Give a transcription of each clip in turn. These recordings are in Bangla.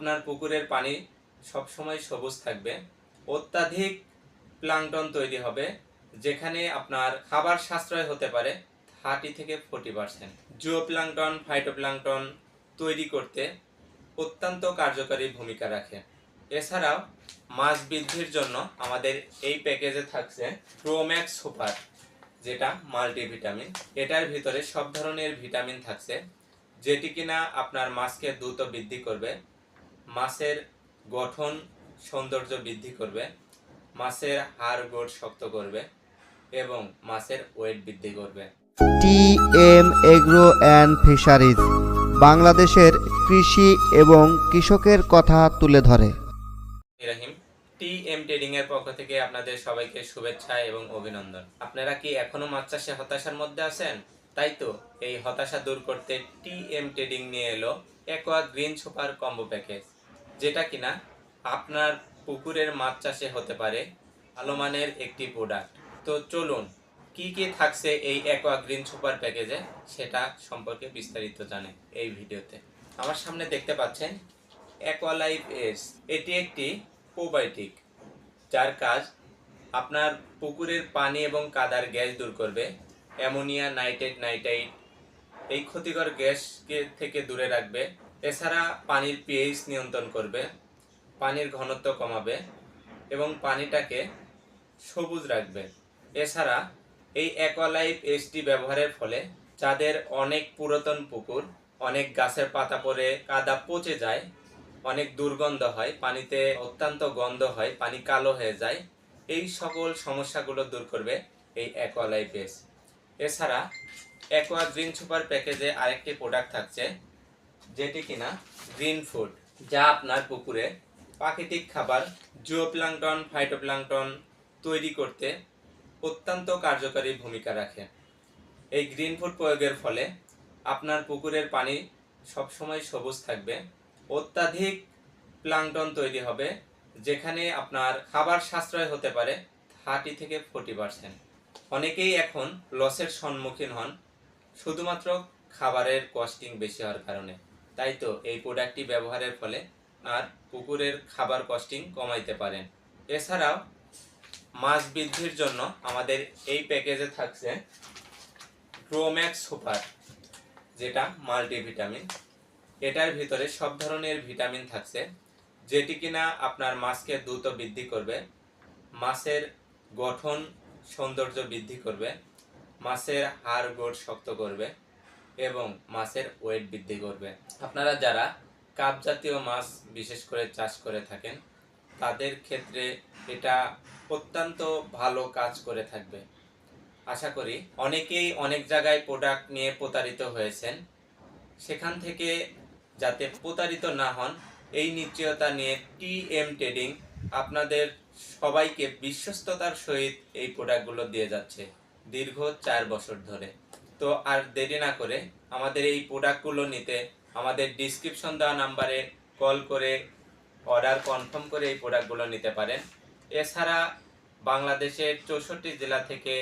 আপনার পুকুরের পানি সবসময় সবুজ থাকবে। অত্যাধিক প্লাঙ্কটন তৈরি হবে, যেখানে আপনার খাবার সাশ্রয় হতে পারে থার্টি থেকে forty percent. Zooplankton phytoplankton তৈরি করতে অত্যন্ত কার্যকারী ভূমিকা রাখে। এছাড়াও মাছ বৃদ্ধির জন্য আমাদের এই প্যাকেজে থাকছে প্রোম্যাক্স সুপার, যেটা মাল্টিভিটামিন। এটার ভিতরে সব ধরনের ভিটামিন থাকছে, যেটি কিনা আপনার মাছকে দ্রুত বৃদ্ধি করবে। মাছের গঠন সৌন্দর্য বৃদ্ধি করবে মাছের হাড় গোড় শক্ত করবে এবং মাছের ওয়েট বৃদ্ধি করবে। T M agro and fisheries বাংলাদেশের কৃষি এবং কৃষকের কথা তুলে ধরে। রাহিম টি এম ট্রেডিং এর পক্ষ থেকে আপনাদের সবাইকে শুভেচ্ছা এবং অভিনন্দন। আপনারা কি এখনও মাছ চাষে হতাশার মধ্যে আছেন? তাই তো এই হতাশা দূর করতে টি এম ট্রেডিং নিয়ে এলো aqua green super combo package. যেটা কিনা আপনার পুকুরের মাছ চাষে হতে পারে ভালো মানের একটি প্রোডাক্ট তো চলুন, কি কি থাকছে এই একোয়া গ্রিন সুপার প্যাকেজে সেটা সম্পর্কে বিস্তারিত জানে এই ভিডিওতে। আমার সামনে দেখতে পাচ্ছেন অ্যাকোয়ালাইফ এস এটি একটি প্রোবায়োটিক যার কাজ আপনার পুকুরের পানি এবং কাদার গ্যাস দূর করবে, অ্যামোনিয়া, নাইট্রেট, নাইট্রাইট, এই ক্ষতিকর গ্যাসকে থেকে দূরে রাখবে এছাড়া পানির পিএইচ নিয়ন্ত্রণ করবে, পানির ঘনত্ব কমাবে এবং পানিটাকে সবুজ রাখবে। এছাড়া এই অ্যাকোয়ালাইফ এসটি ব্যবহারের ফলে যাদের অনেক পুরাতন পুকুর, অনেক গাছের পাতা পড়ে, কাদা পচে যায়, অনেক দুর্গন্ধ হয়, পানিতে অত্যন্ত গন্ধ হয়, পানি কালো হয়ে যায়, এই সকল সমস্যাগুলো দূর করবে এই অ্যাকোয়ালাইফ এস এছাড়া অ্যাকোয়া গ্রিন সুপার প্যাকেজে আরেকটি প্রোডাক্ট থাকছে যেটি কিনা গ্রিন ফুড, যা আপনার পুকুরে প্রাকৃতিক খাবার জিওপ্লাঙ্কটন ফাইটোপ্লাঙ্কটন তৈরি করতে অত্যন্ত কার্যকারী ভূমিকা রাখে। এই গ্রিন ফুড প্রয়োগের ফলে আপনার পুকুরের পানি সবসময় সবুজ থাকবে। অত্যাধিক প্লাঙ্কটন তৈরি হবে, যেখানে আপনার খাবার সাশ্রয় হতে পারে থার্টি থেকে ফোর্টি পার্সেন্ট। অনেকেই এখন লসের সম্মুখীন হন, শুধুমাত্র খাবারের কস্টিং বেশি হওয়ার কারণে। তাই তো এই প্রোডাক্টটি ব্যবহারের ফলে আর পুকুরের খাবার কস্টিং কমাইতে পারেন। এছাড়াও মাছ বৃদ্ধির জন্য আমাদের এই প্যাকেজে থাকছে প্রোম্যাক্স সুপার যেটা মাল্টিভিটামিন এটার ভিতরে সব ধরনের ভিটামিন থাকছে, যেটি কিনা আপনার মাছকে দ্রুত বৃদ্ধি করবে, মাছের গঠন সৌন্দর্য বৃদ্ধি করবে, মাছের হাড় গোড় শক্ত করবে এবং মাছের ওয়েট বৃদ্ধি করবে। আপনারা যারা কাপ জাতীয় মাছ বিশেষ করে চাষ করে থাকেন, তাদের ক্ষেত্রে এটা অত্যন্ত ভালো কাজ করে থাকবে। আশা করি অনেকেই অনেক জায়গায় প্রোডাক্ট নিয়ে প্রতারিত হয়েছেন। সেখান থেকে যাতে প্রতারিত না হন, এই নিশ্চয়তা নিয়ে টি এম ট্রেডিং আপনাদের সবাইকে বিশ্বস্ততার সহিত এই প্রোডাক্টগুলো দিয়ে যাচ্ছে দীর্ঘ চার বছর ধরে। তো আর দেরি না করে আমাদের এই প্রোডাক্টগুলো নিতে আমাদের ডিসক্রিপশন দেওয়া নাম্বারে কল করে অর্ডার কনফার্ম করে এই প্রোডাক্টগুলো নিতে পারেন। এছাড়া বাংলাদেশের চৌষট্টি জেলা থেকে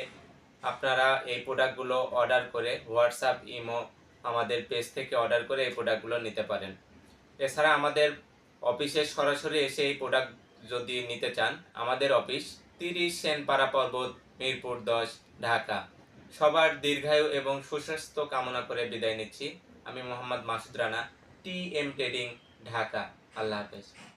আপনারা এই প্রোডাক্টগুলো অর্ডার করে হোয়াটসঅ্যাপ ইমো আমাদের পেজ থেকে অর্ডার করে এই প্রোডাক্টগুলো নিতে পারেন। এছাড়া আমাদের অফিসে সরাসরি এসে এই প্রোডাক্ট যদি নিতে চান, আমাদের অফিস তিরিশ সেনপাড়া পর্বত, মিরপুর দশ, ঢাকা। সবার দীর্ঘায়ু এবং সুস্বাস্থ্য কামনা করে বিদায় নিচ্ছি। আমি Mohammad Masud Rana T M trading Dhaka আল্লাহ হাফেজ।